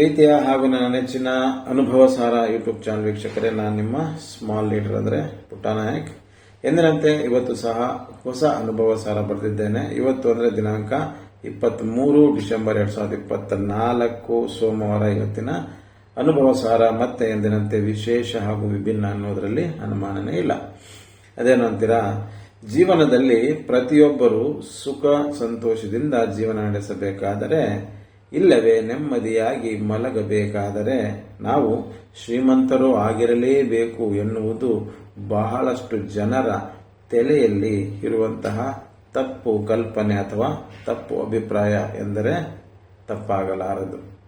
ಪ್ರೀತಿಯ ಹಾಗೂ ನನ್ನ ನೆಚ್ಚಿನ ಅನುಭವ ಸಾರ ಯೂಟ್ಯೂಬ್ ಚಾನಲ್ ವೀಕ್ಷಕರೇ, ನಾನು ನಿಮ್ಮ ಸ್ಮಾಲ್ ಲೀಡರ್ ಅಂದರೆ ಪುಟ್ಟನಾಯಕ್ ಎಂದಿನಂತೆ ಇವತ್ತು ಸಹ ಹೊಸ ಅನುಭವ ಸಾರ ಬರೆದಿದ್ದೇನೆ. ಇವತ್ತು ಅಂದರೆ ದಿನಾಂಕ ಇಪ್ಪತ್ತ್ ಮೂರು ಡಿಸೆಂಬರ್ ಎರಡ್ ಸಾವಿರದ ಇಪ್ಪತ್ತ ನಾಲ್ಕು ಸೋಮವಾರ ಇವತ್ತಿನ ಅನುಭವ ಸಾರ ಮತ್ತೆ ಎಂದಿನಂತೆ ವಿಶೇಷ ಹಾಗೂ ವಿಭಿನ್ನ ಅನ್ನೋದರಲ್ಲಿ ಅನುಮಾನನೇ ಇಲ್ಲ. ಅದೇನು ಅಂತೀರಾ ಜೀವನದಲ್ಲಿ ಪ್ರತಿಯೊಬ್ಬರು ಸುಖ, ಸಂತೋಷದಿಂದ ಜೀವನ ನಡೆಸಬೇಕಾದರೆ ಇಲ್ಲವೇ ನೆಮ್ಮದಿಯಾಗಿ ಮಲಗಬೇಕಾದರೆ ನಾವು ಶ್ರೀಮಂತರು ಆಗಿರಲೇಬೇಕು ಎನ್ನುವುದು ಬಹಳಷ್ಟು ಜನರ ತಲೆಯಲ್ಲಿ ಇರುವಂತಹ ತಪ್ಪು ಕಲ್ಪನೆ ಅಥವಾ ತಪ್ಪು ಅಭಿಪ್ರಾಯ ಎಂದರೆ ತಪ್ಪಾಗಲಾರದು.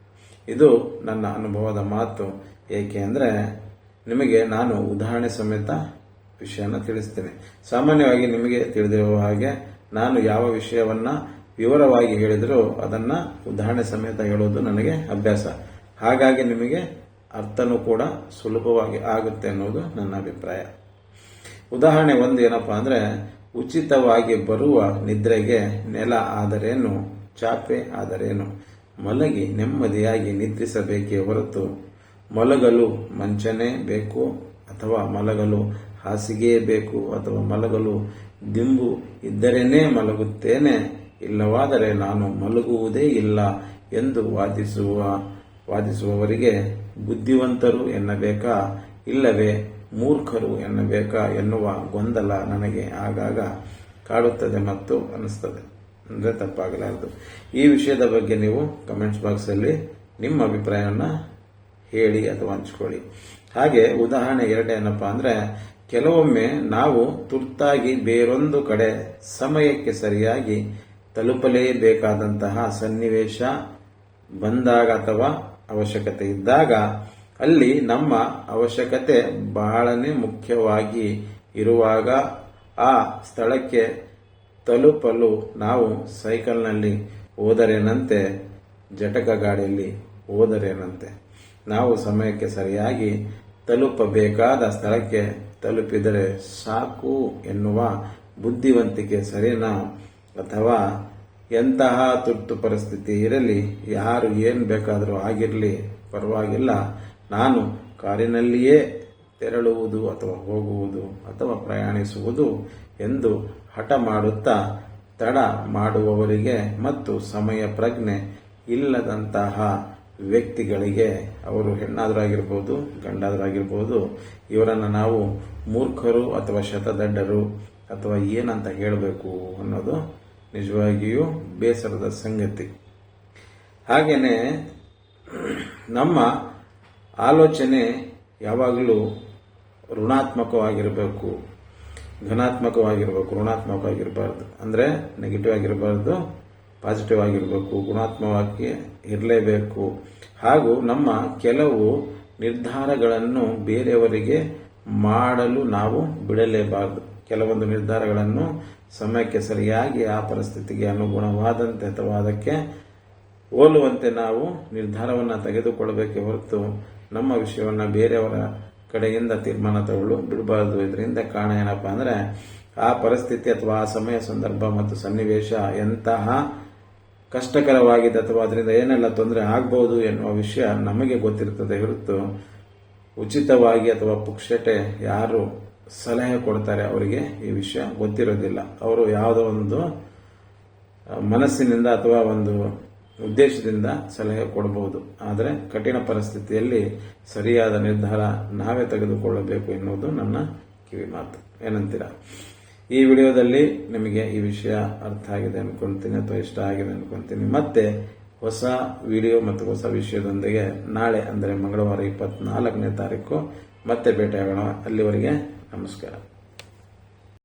ಇದು ನನ್ನ ಅನುಭವದ ಮಾತು. ಏಕೆಂದರೆ ನಿಮಗೆ ನಾನು ಉದಾಹರಣೆ ಸಮೇತ ವಿಷಯನ ತಿಳಿಸ್ತೇನೆ. ಸಾಮಾನ್ಯವಾಗಿ ನಿಮಗೆ ತಿಳಿದಿರುವ ಹಾಗೆ ನಾನು ಯಾವ ವಿಷಯವನ್ನ ವಿವರವಾಗಿ ಹೇಳಿದರೂ ಅದನ್ನ ಉದಾಹರಣೆ ಸಮೇತ ಹೇಳೋದು ನನಗೆ ಅಭ್ಯಾಸ. ಹಾಗಾಗಿ ನಿಮಗೆ ಅರ್ಥನೂ ಕೂಡ ಸುಲಭವಾಗಿ ಆಗುತ್ತೆ ಅನ್ನೋದು ನನ್ನ ಅಭಿಪ್ರಾಯ. ಉದಾಹರಣೆ ಒಂದು ಏನಪ್ಪ ಅಂದ್ರೆ, ಉಚಿತವಾಗಿ ಬರುವ ನಿದ್ರೆಗೆ ನೆಲ ಆದರೇನು, ಚಾಪೆ ಆದರೇನು? ಮಲಗಿ ನೆಮ್ಮದಿಯಾಗಿ ನಿದ್ರಿಸಬೇಕೇ ಹೊರತು ಮಲಗಲು ಮಂಚನೇ ಬೇಕು ಅಥವಾ ಮಲಗಲು ಹಾಸಿಗೆ ಬೇಕು ಅಥವಾ ಮಲಗಲು ದಿಂಬು ಇದ್ದರೇನೇ ಮಲಗುತ್ತೇನೆ ಇಲ್ಲವಾದರೆ ನಾನು ಮಲಗುವುದೇ ಇಲ್ಲ ಎಂದು ವಾದಿಸುವ, ವಾದಿಸುವವರಿಗೆ ಬುದ್ಧಿವಂತರು ಎನ್ನಬೇಕಾ? ಇಲ್ಲವೇ, ಮೂರ್ಖರು ಎನ್ನಬೇಕಾ ಎನ್ನುವ ಗೊಂದಲ ನನಗೆ ಆಗಾಗ ಕಾಡುತ್ತದೆ ಮತ್ತು ಅನಿಸ್ತದೆ ಅಂದರೆ ತಪ್ಪಾಗಲಾರದು. ಈ ವಿಷಯದ ಬಗ್ಗೆ ನೀವು ಕಮೆಂಟ್ಸ್ ಬಾಕ್ಸಲ್ಲಿ ನಿಮ್ಮ ಅಭಿಪ್ರಾಯವನ್ನು ಹೇಳಿ ಅಥವಾ ಹಂಚ್ಕೊಳ್ಳಿ. ಹಾಗೆ ಉದಾಹರಣೆ ಎರಡೇನಪ್ಪ ಅಂದರೆ, ಕೆಲವೊಮ್ಮೆ ನಾವು ತುರ್ತಾಗಿ ಬೇರೊಂದು ಕಡೆ ಸಮಯಕ್ಕೆ ಸರಿಯಾಗಿ ತಲುಪಲೇಬೇಕಾದಂತಹ ಸನ್ನಿವೇಶ ಬಂದಾಗ ಅಥವಾ ಅವಶ್ಯಕತೆ ಇದ್ದಾಗ ಅಲ್ಲಿ ನಮ್ಮ ಅವಶ್ಯಕತೆ ಬಹಳನೇ ಮುಖ್ಯವಾಗಿ ಇರುವಾಗ ಆ ಸ್ಥಳಕ್ಕೆ ತಲುಪಲು ನಾವು ಸೈಕಲ್ನಲ್ಲಿ ಹೋದರೇನಂತೆ, ಜಟಕ ಗಾಡಿಯಲ್ಲಿ ಹೋದರೇನಂತೆ. ನಾವು ಸಮಯಕ್ಕೆ ಸರಿಯಾಗಿ ತಲುಪಬೇಕಾದ ಸ್ಥಳಕ್ಕೆ ತಲುಪಿದರೆ ಸಾಕು ಎನ್ನುವ ಬುದ್ಧಿವಂತಿಕೆ ಸರಿನಾ? ಅಥವಾ ಎಂತಹ ತುರ್ತು ಪರಿಸ್ಥಿತಿ ಇರಲಿ, ಯಾರು ಏನು ಬೇಕಾದರೂ ಆಗಿರಲಿ, ಪರವಾಗಿಲ್ಲ. ನಾನು ಕಾರಿನಲ್ಲಿಯೇ ತೆರಳುವುದು ಅಥವಾ ಹೋಗುವುದು ಅಥವಾ ಪ್ರಯಾಣಿಸುವುದು ಎಂದು ಹಠ ಮಾಡುತ್ತಾ ತಡ ಮಾಡುವವರಿಗೆ ಮತ್ತು ಸಮಯ ಪ್ರಜ್ಞೆ ಇಲ್ಲದಂತಹ ವ್ಯಕ್ತಿಗಳಿಗೆ, ಅವರು ಹೆಣ್ಣಾದರಾಗಿರ್ಬೋದು, ಗಂಡಾದರಾಗಿರ್ಬೋದು ಗಂಡಾದರೂ ಇವರನ್ನು ನಾವು ಮೂರ್ಖರು ಅಥವಾ ಶತದಡ್ಡರು ಅಥವಾ ಏನಂತ ಹೇಳಬೇಕು ಅನ್ನೋದು ನಿಜವಾಗಿಯೂ ಬೇಸರದ ಸಂಗತಿ. ಹಾಗೆಯೇ ನಮ್ಮ ಆಲೋಚನೆ ಯಾವಾಗಲೂ ಋಣಾತ್ಮಕವಾಗಿರಬೇಕು, ಧನಾತ್ಮಕವಾಗಿರಬೇಕು, ಋಣಾತ್ಮಕವಾಗಿರಬಾರ್ದು. ಅಂದರೆ ನೆಗೆಟಿವ್ ಆಗಿರಬಾರ್ದು ಪಾಸಿಟಿವ್ ಆಗಿರಬೇಕು, ಗುಣಾತ್ಮಕವಾಗಿ ಇರಲೇಬೇಕು. ಹಾಗೂ ನಮ್ಮ ಕೆಲವು ನಿರ್ಧಾರಗಳನ್ನು ಬೇರೆಯವರಿಗೆ ಮಾಡಲು ನಾವು ಬಿಡಲೇಬಾರದು. ಕೆಲವೊಂದು ನಿರ್ಧಾರಗಳನ್ನು ಸಮಯಕ್ಕೆ ಸರಿಯಾಗಿ ಆ ಪರಿಸ್ಥಿತಿಗೆ ಅನುಗುಣವಾದಂತೆ ಅಥವಾ ಅದಕ್ಕೆ ಹೋಲುವಂತೆ ನಾವು ನಿರ್ಧಾರವನ್ನು ತೆಗೆದುಕೊಳ್ಳಬೇಕೆ ಹೊರತು ನಮ್ಮ ವಿಷಯವನ್ನು ಬೇರೆಯವರ ಕಡೆಯಿಂದ ತೀರ್ಮಾನ ತಗೊಳ್ಳು. ಬಿಡಬಾರದು. ಇದರಿಂದ ಕಾರಣ ಏನಪ್ಪಾ ಅಂದರೆ ಆ ಪರಿಸ್ಥಿತಿ ಅಥವಾ ಆ ಸಮಯ ಸಂದರ್ಭ ಮತ್ತು ಸನ್ನಿವೇಶ ಎಂತಹ ಕಷ್ಟಕರವಾಗಿದೆ ಅಥವಾ ಅದರಿಂದ ಏನೆಲ್ಲ ತೊಂದರೆ ಆಗಬಹುದು ಎನ್ನುವ ವಿಷಯ ನಮಗೆ ಗೊತ್ತಿರುತ್ತದೆ ಹೊರತು ಉಚಿತವಾಗಿ ಅಥವಾ ಪುಕ್ಷಟೆ ಯಾರು ಸಲಹೆ ಕೊಡ್ತಾರೆ ಅವರಿಗೆ ಈ ವಿಷಯ ಗೊತ್ತಿರೋದಿಲ್ಲ. ಅವರು ಯಾವುದೋ ಒಂದು ಮನಸ್ಸಿನಿಂದ ಅಥವಾ ಒಂದು ಉದ್ದೇಶದಿಂದ ಸಲಹೆ ಕೊಡಬಹುದು ಆದರೆ ಕಠಿಣ ಪರಿಸ್ಥಿತಿಯಲ್ಲಿ ಸರಿಯಾದ ನಿರ್ಧಾರ ನಾವೇ ತೆಗೆದುಕೊಳ್ಳಬೇಕು ಎನ್ನುವುದು ನನ್ನ ಕಿವಿ ಮಾತು. ಏನಂತೀರಾ? ಈ ವಿಡಿಯೋದಲ್ಲಿ ನಿಮಗೆ ಈ ವಿಷಯ ಅರ್ಥ ಆಗಿದೆ ಅನ್ಕೊಂತೀನಿ ಅಥವಾ ಇಷ್ಟ ಆಗಿದೆ ಅನ್ಕೊಂತೀನಿ. ಮತ್ತೆ ಹೊಸ ವಿಡಿಯೋ ಮತ್ತು ಹೊಸ ವಿಷಯದೊಂದಿಗೆ ನಾಳೆ, ಅಂದರೆ ಮಂಗಳವಾರ ಇಪ್ಪತ್ನಾಲ್ಕನೇ ತಾರೀಕು, ಮತ್ತೆ ಭೇಟಿಯಾಗೋಣ. ಅಲ್ಲಿವರೆಗೆ നമസ്കാരം.